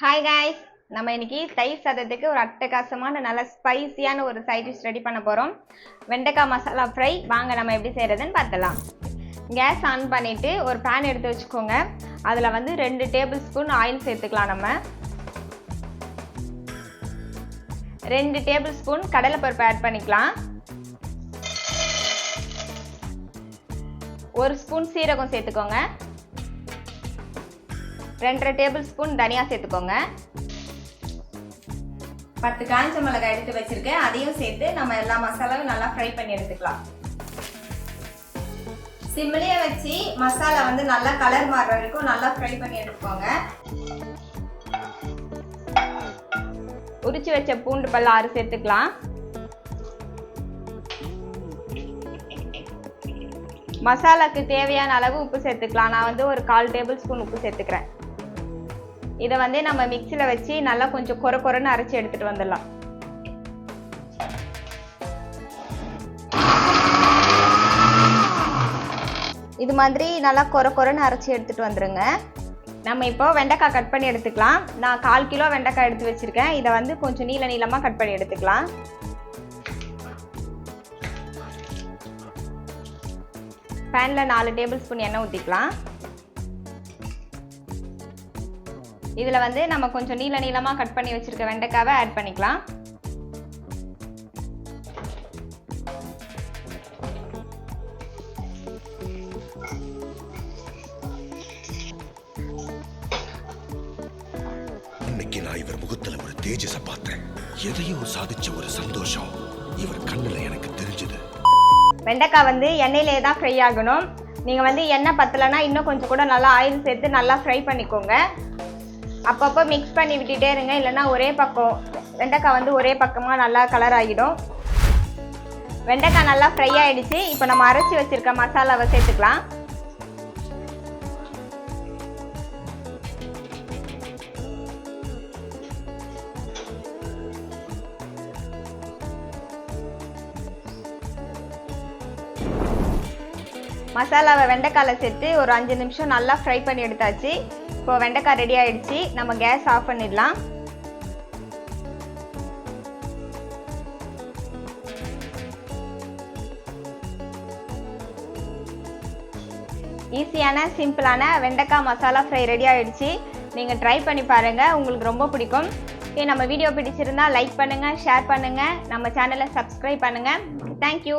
Hi guys நம்ம இன்னைக்கு தயிர் சாதத்துக்கு ஒரு அட்டகாசமான நல்ல ஸ்பைசியான ஒரு சைட் டிஷ் ரெடி பண்ண போகிறோம் வெண்டைக்காய் மசாலா ஃப்ரை வாங்க நம்ம எப்படி செய்கிறதுன்னு பார்த்தலாம் கேஸ் ஆன் பண்ணிவிட்டு ஒரு பேன் எடுத்து வச்சுக்கோங்க. அதில் வந்து ரெண்டு டேபிள் ஸ்பூன் ஆயில் சேர்த்துக்கலாம் நம்ம. ரெண்டு டேபிள் ஸ்பூன் கடலைப்பருப்பு ஆட் பண்ணிக்கலாம். ஒரு ஸ்பூன் சீரகம் சேர்த்துக்கோங்க. ரெண்டரை டேபிள் ஸ்பூன் தனியா சேர்த்துக்கோங்க. பத்து காஞ்ச மிளகாய் எடுத்து வச்சிருக்கேன். அதையும் சேர்த்து நம்ம எல்லா மசாலாவும் நல்லா ஃப்ரை பண்ணி எடுத்துக்கலாம். சிம்மிலேயே வச்சு மசாலா வந்து நல்லா கலர் மாறுற வரைக்கும் நல்லா ஃப்ரை பண்ணி எடுத்துக்கோங்க. உரிச்சு வச்ச பூண்டு பல்ல ஆறு சேர்த்துக்கலாம். மசாலாக்கு தேவையான அளவு உப்பு சேர்த்துக்கலாம். நான் வந்து ஒரு கால் டேபிள் ஸ்பூன் உப்பு சேர்த்துக்கிறேன். இதை வந்து நம்ம மிக்சியில் வச்சு நல்லா கொஞ்சம் கொர கொரன்னு அரைச்சி எடுத்துட்டு வந்துடலாம். இது மாதிரி நல்லா கொர கொரன்னு அரைச்சி எடுத்துட்டு வந்துருங்க. நம்ம இப்போ வெண்டைக்காய் கட் பண்ணி எடுத்துக்கலாம். நான் கால் கிலோ வெண்டைக்காய் எடுத்து வச்சிருக்கேன். இதை வந்து கொஞ்சம் நீள நீளமாக கட் பண்ணி எடுத்துக்கலாம். பேனில் நாலு டேபிள் ஸ்பூன் எண்ணெய் ஊற்றிக்கலாம் இதில் வந்து நம்ம கொஞ்சம் நீள நீளமாக கட் பண்ணி வச்சுருக்க வெண்டைக்காவை ஆட் பண்ணிக்கலாம். இன்னைக்கு நான் இவர் முகத்துல ஒரு தேஜஸ பார்த்தேன். எதையும் சாதிச்ச ஒரு சந்தோஷம். இவர் கண்ணுல எனக்கு தெரிஞ்சது. வெண்டைக்காய் வந்து எண்ணெயிலே தான் ஃப்ரை ஆகணும். நீங்கள் வந்து எண்ணெய் பத்தலைன்னா இன்னும் கொஞ்சம் கூட நல்லா ஆயில் சேர்த்து நல்லா ஃப்ரை பண்ணிக்கோங்க. அப்பப்போ மிக்ஸ் பண்ணி விட்டுட்டே இருங்க. இல்லைன்னா ஒரே பக்கம் வெண்டைக்காய் வந்து ஒரே பக்கமாக நல்லா கலர் ஆகிடும். வெண்டைக்காய் நல்லா ஃப்ரை ஆகிடுச்சு இப்போ நம்ம அரைச்சி வச்சுருக்க மசாலாவை சேர்த்துக்கலாம். மசாலாவை வெண்டைக்காயில் சேர்த்து ஒரு அஞ்சு நிமிஷம் நல்லா ஃப்ரை பண்ணி எடுத்தாச்சு. இப்போ வெண்டைக்காய் ரெடி ஆயிடுச்சு. நம்ம கேஸ் ஆஃப் பண்ணிடலாம். ஈஸியான சிம்பிளான வெண்டைக்காய் மசாலா ஃப்ரை ரெடி ஆயிடுச்சு. நீங்கள் ட்ரை பண்ணி பாருங்கள் உங்களுக்கு ரொம்ப பிடிக்கும். ஓகே நம்ம வீடியோ பிடிச்சிருந்தா லைக் பண்ணுங்கள் ஷேர் பண்ணுங்கள் நம்ம சேனலை சப்ஸ்கிரைப் பண்ணுங்கள் தேங்க்யூ